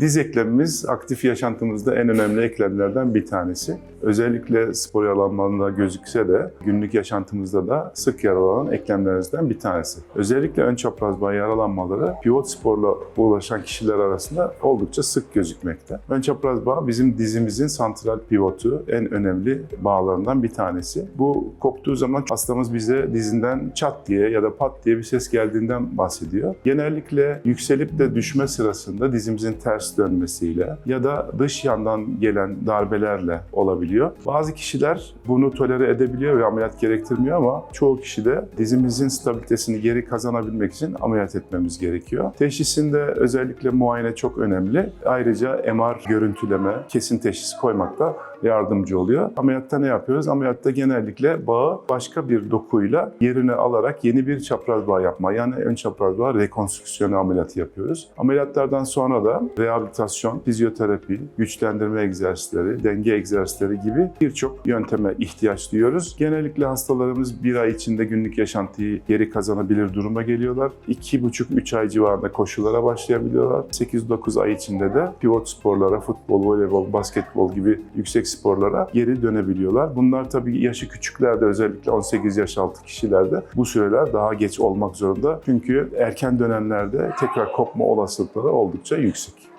Diz eklemimiz aktif yaşantımızda en önemli eklemlerden bir tanesi. Özellikle spor yaralanmalarında gözükse de günlük yaşantımızda da sık yaralanan eklemlerimizden bir tanesi. Özellikle ön çapraz bağ yaralanmaları pivot sporla uğraşan kişiler arasında oldukça sık gözükmekte. Ön çapraz bağ bizim dizimizin santral pivotu en önemli bağlarından bir tanesi. Bu koptuğu zaman hastamız bize dizinden çat diye ya da pat diye bir ses geldiğinden bahsediyor. Genellikle yükselip de düşme sırasında dizimizin ters dönmesiyle ya da dış yandan gelen darbelerle olabiliyor. Bazı kişiler bunu tolere edebiliyor ve ameliyat gerektirmiyor ama çoğu kişi de dizimizin stabilitesini geri kazanabilmek için ameliyat etmemiz gerekiyor. Teşhisinde özellikle muayene çok önemli. Ayrıca MR görüntüleme, kesin teşhis koymakta yardımcı oluyor. Ameliyatta ne yapıyoruz? Ameliyatta genellikle bağı başka bir dokuyla yerine alarak yeni bir çapraz bağ yapma yani ön çapraz bağ rekonstrüksiyonu ameliyatı yapıyoruz. Ameliyatlardan sonra da rehabilitasyon, fizyoterapi, güçlendirme egzersizleri, denge egzersizleri gibi birçok yönteme ihtiyaç duyuyoruz. Genellikle hastalarımız bir ay içinde günlük yaşantıyı geri kazanabilir duruma geliyorlar. 2,5-3 ay civarında koşulara başlayabiliyorlar. 8-9 ay içinde de pivot sporlara, futbol, voleybol, basketbol gibi yüksek sporlara geri dönebiliyorlar. Bunlar tabii yaşı küçüklerde özellikle 18 yaş altı kişilerde bu süreler daha geç olmak zorunda. Çünkü erken dönemlerde tekrar kopma olasılıkları oldukça yüksek.